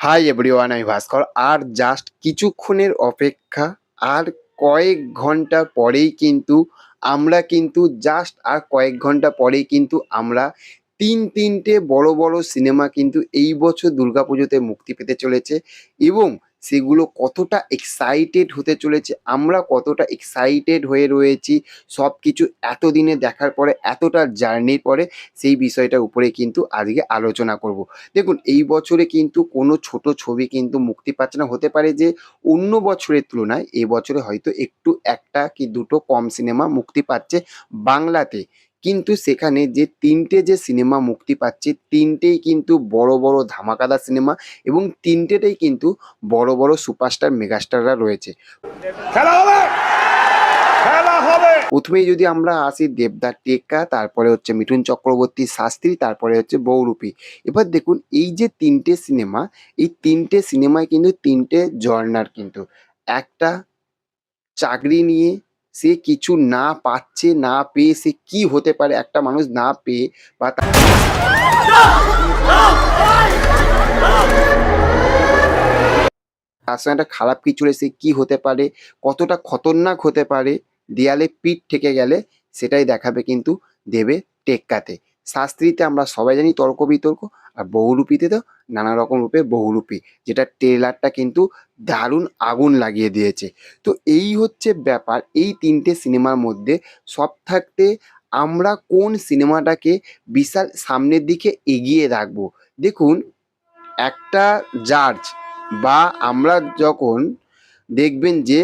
Hi everyone আমি ভাস্কর আর just কিছুক্ষণের অপেক্ষা, আর কয়েক ঘণ্টা পরেই কিন্তু আমরা কিন্তু জাস্ট আর কয়েক ঘণ্টা পরেই কিন্তু আমরা তিন তিনটে বড় বড় সিনেমা কিন্তু এই বছর দুর্গাপুজোতে মুক্তি পেতে চলেছে এবং সেগুলো কতটা এক্সাইটেড হতে চলেছে, আমরা কতটা এক্সাইটেড হয়ে রয়েছি সব কিছু এতদিনে দেখার পরে, এতটা জার্নির পরে, সেই বিষয়টার উপরে কিন্তু আজকে আলোচনা করব। দেখুন, এই বছরে কিন্তু কোনো ছোট ছবি কিন্তু মুক্তি পাচ্ছে না, হতে পারে যে অন্য বছরের তুলনায় এই বছরে হয়তো একটু একটা কি দুটো কম সিনেমা মুক্তি পাচ্ছে বাংলাতে। কিন্তু সেখানে যে তিনটে যে সিনেমা মুক্তি পাচ্ছে তিনটেই কিন্তু বড় বড় ধামাকাদার সিনেমা এবং তিনটেতেই কিন্তু বড় বড় সুপারস্টার মেগাস্টাররা রয়েছে। খেলা হবে! খেলা হবে! প্রথমেই যদি আমরা আসি দেবদার টেক্কা তারপরে হচ্ছে মিঠুন চক্রবর্তী শাস্ত্রী তারপরে হচ্ছে বৌরূপী। এবার দেখুন এই যে তিনটে সিনেমা এই তিনটে সিনেমায় কিন্তু তিনটে জর্নার কিন্তু। একটা চাকরি নিয়ে সে কিছু না পাচ্ছে, না পেয়ে সে কি হতে পারে? একটা মানুষ না পেয়ে বা তার সঙ্গে একটা খারাপ কিছু সে কি হতে পারে? কতটা খতরনাক হতে পারে? দেয়ালে পিঠ থেকে গেলে সেটাই দেখাবে কিন্তু দেবে টেক্কাতে। শাস্ত্রীতে আমরা সবাই জানি তর্ক বিতর্ক আর বহুরূপীতে তো নানা রকম রূপে বহুরূপী, যেটা ট্রেলারটা কিন্তু দারুণ আগুন লাগিয়ে দিয়েছে। তো এই হচ্ছে ব্যাপার, এই তিনটে সিনেমার মধ্যে সব থাকতে আমরা কোন সিনেমাটাকে বিশাল সামনের দিকে এগিয়ে রাখব? দেখুন, একটা জাজ বা আমরা যখন দেখবেন যে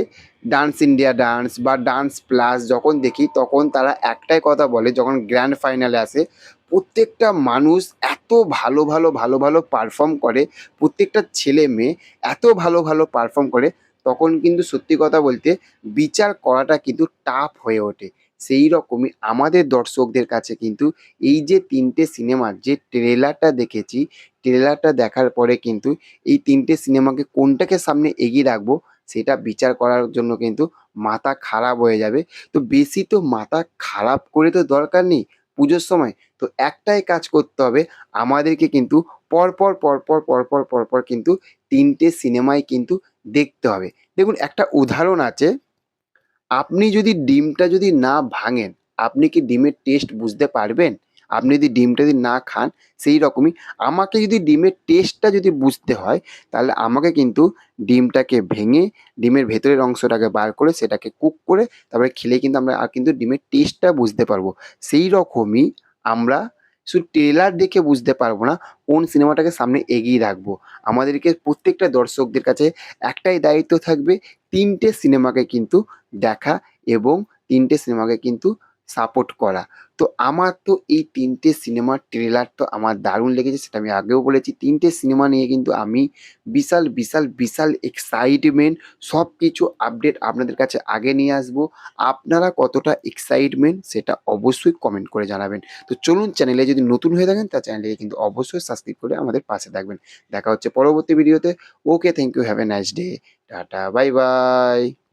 ডান্স ইন্ডিয়া ডান্স বা ডান্স প্লাস যখন দেখি, তখন তারা একটাই কথা বলে, যখন গ্র্যান্ড ফাইনালে আসে প্রত্যেকটা মানুষ এত ভালো ভালো ভালো ভালো পারফর্ম করে, প্রত্যেকটা ছেলে মেয়ে এত ভালো ভালো পারফর্ম করে, তখন কিন্তু সত্যি কথা বলতে বিচার করাটা কিন্তু টাফ হয়ে ওঠে। সেই রকমই আমাদের দর্শকদের কাছে কিন্তু এই যে তিনটে সিনেমার যে ট্রেলারটা দেখেছি ট্রেলারটা দেখার পরে কিন্তু এই তিনটে সিনেমাকে কোনটাকে সামনে এগিয়ে রাখব, সেটা বিচার করার জন্য কিন্তু মাথা খারাপ হয়ে যাবে। তো বেশি তো মাথা খারাপ করে তো দরকার নেই পুজোর সময়। তো একটাই কাজ করতে হবে, আমাদেরকে কিন্তু পরপর পরপর পরপর পরপর কিন্তু তিনটে সিনেমাই কিন্তু দেখতে হবে। দেখুন, একটা উদাহরণ আছে, আপনি যদি ডিমটা যদি না ভাঙেন, আপনি কি ডিমের টেস্ট বুঝতে পারবেন? আপনি যদি ডিমটা যদি না খান, সেই রকমই আমাকে যদি ডিমের টেস্টটা যদি বুঝতে হয়, তাহলে আমাকে কিন্তু ডিমটাকে ভেঙে, ডিমের ভেতরের অংশটাকে বার করে সেটাকে কুক করে তারপরে খেলে কিন্তু আমরা আর কিন্তু ডিমের টেস্টটা বুঝতে পারব। সেই রকমই আমরা শুধু ট্রেলার দেখে বুঝতে পারব না, কোন সিনেমাটাকে সামনে এগিয়ে রাখব। আমাদেরকে প্রত্যেকটা দর্শকদের কাছে একটাই দায়িত্ব থাকবে, তিনটে সিনেমাকে কিন্তু দেখা এবং তিনটে সিনেমাকে কিন্তু সাপোর্ট করা। তো আমার তো এই তিনটে সিনেমার ট্রেলার তো আমার দারুণ লেগেছে, সেটা আমি আগেও বলেছি। তিনটে সিনেমা নিয়ে কিন্তু আমি বিশাল বিশাল বিশাল এক্সাইটমেন্ট সব কিছু আপডেট আপনাদের কাছে আগে নিয়ে আসব। আপনারা কতটা এক্সাইটমেন্ট সেটা অবশ্যই কমেন্ট করে জানাবেন। তো চলুন চ্যানেলে যদি নতুন হয়ে থাকেন তা চ্যানেলকে কিন্তু অবশ্যই সাবস্ক্রাইব করে আমাদের পাশে থাকবেন। দেখা হচ্ছে পরবর্তী ভিডিওতে okay thank you have a nice day tata bye bye